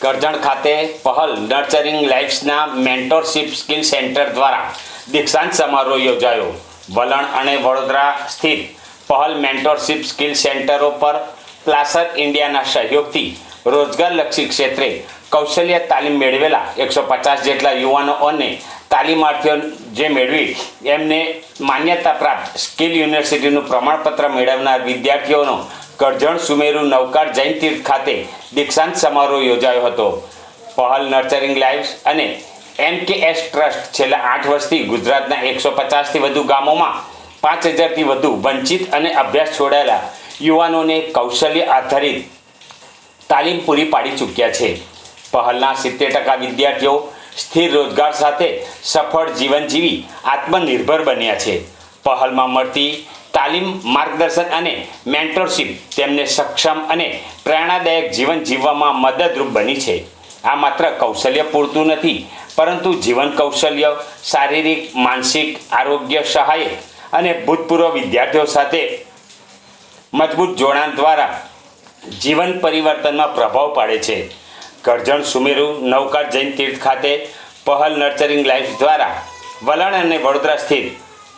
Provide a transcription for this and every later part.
કરજણ ખાતે પહલ નર્ચરિંગ લાઇફ્સના મેન્ટોરશિપ skill centre દ્વારા દીક્ષાંત સમારોહ યોજાયો. વલણ અને વડોદરા સ્થિત પહલ મેન્ટોરશિપ સ્કિલ સેન્ટરો પર પ્લાસર ઇન્ડિયાના સહયોગથી રોજગારલક્ષી ક્ષેત્રે કૌશલ્ય તાલીમ મેળવેલા એકસો પચાસ જેટલા યુવાનો અને તાલીમાર્થીઓ જે મેળવી એમને માન્યતા પ્રાપ્ત સ્કિલ યુનિવર્સિટીનું પ્રમાણપત્ર મેળવનાર વિદ્યાર્થીઓનો કરજણ સુમેરુ નવકાર જૈન તીર્થ ખાતે દીક્ષાંત સમારોહ યોજાયો હતો. પહલ નર્ચરિંગ લાઇવ્સ અને એમ કે એસ ટ્રસ્ટ છેલ્લા આઠ વર્ષથી ગુજરાતના એકસો પચાસથી વધુ ગામોમાં પાંચ હજારથી વધુ વંચિત અને અભ્યાસ છોડાયેલા યુવાનોને કૌશલ્ય આધારિત તાલીમ પૂરી પાડી ચૂક્યા છે. પહલના સિત્તેર ટકા વિદ્યાર્થીઓ સ્થિર રોજગાર સાથે સફળ જીવન જીવી આત્મનિર્ભર બન્યા છે. પહલમાં મળતી તાલીમ, માર્ગદર્શન અને મેન્ટરશિપ તેમને સક્ષમ અને પ્રેરણાદાયક જીવન જીવવામાં મદદરૂપ બની છે. આ માત્ર કૌશલ્ય પૂરતું નથી, પરંતુ જીવન કૌશલ્ય, શારીરિક, માનસિક આરોગ્ય સહાય અને ભૂતપૂર્વ વિદ્યાર્થીઓ સાથે મજબૂત જોડાણ દ્વારા જીવન પરિવર્તનમાં પ્રભાવ પાડે છે. કરજણ સુમેરુ નૌકા જૈન તીર્થ ખાતે પહલ નર્ચરિંગ લાઇફ દ્વારા વલણ અને વડોદરા સ્થિત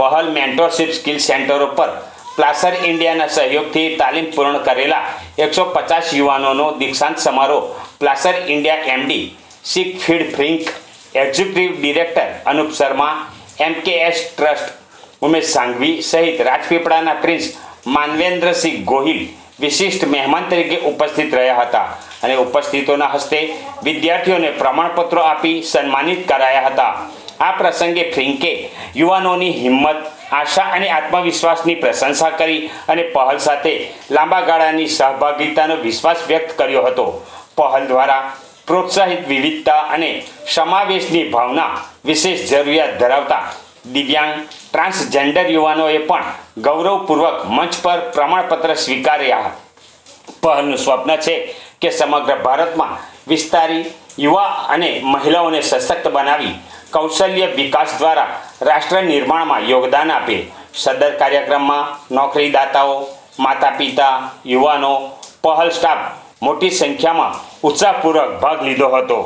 પહલ મેન્ટરશીપ સ્કિલ સેન્ટરો પર પ્લાસર ઇન્ડિયાના સહયોગથી તાલીમ પૂર્ણ કરેલા એકસો પચાસ યુવાનોનો દીક્ષાંત સમારોહ પ્લાસર ઇન્ડિયા એમડી, શીખ ફીડ ફ્રિંક, executive director Anup Sharma, MKS trust Umesh Sanghvi સહિત રાજપીપળાના પ્રિન્સ માનવેન્દ્રસિંહ ગોહિલ વિશિષ્ટ મહેમાન તરીકે ઉપસ્થિત રહ્યા હતા અને ઉપસ્થિતોના હસ્તે વિદ્યાર્થીઓને પ્રમાણપત્રો આપી સન્માનિત કરાયા હતા. આ પ્રસંગે ફ્રિન્કે યુવાનોની હિંમત, આશા અને આત્મવિશ્વાસની પ્રશંસા કરી અને પહલ સાથે લાંબા ગાળાની સહભાગિતાનો વિશ્વાસ વ્યક્ત કર્યો હતો. પહલ દ્વારા પ્રોત્સાહિત વિવિધતા અને સમાવેશની ભાવના વિશેષ જરૂરિયાત ધરાવતા દિવ્યાંગ ટ્રાન્સજેન્ડર યુવાનોએ પણ ગૌરવપૂર્વક મંચ પર પ્રમાણપત્ર સ્વીકાર્યા. પહલનું સ્વપ્ન છે કે સમગ્ર ભારતમાં વિસ્તારી યુવા અને મહિલાઓને સશક્ત બનાવી કૌશલ્ય વિકાસ દ્વારા રાષ્ટ્ર નિર્માણમાં યોગદાન આપે. સદર કાર્યક્રમમાં નોકરીદાતાઓ માતા પિતા યુવાનો, પહલ સ્ટાફ મોટી સંખ્યામાં ઉત્સાહપૂર્વક ભાગ લીધો હતો.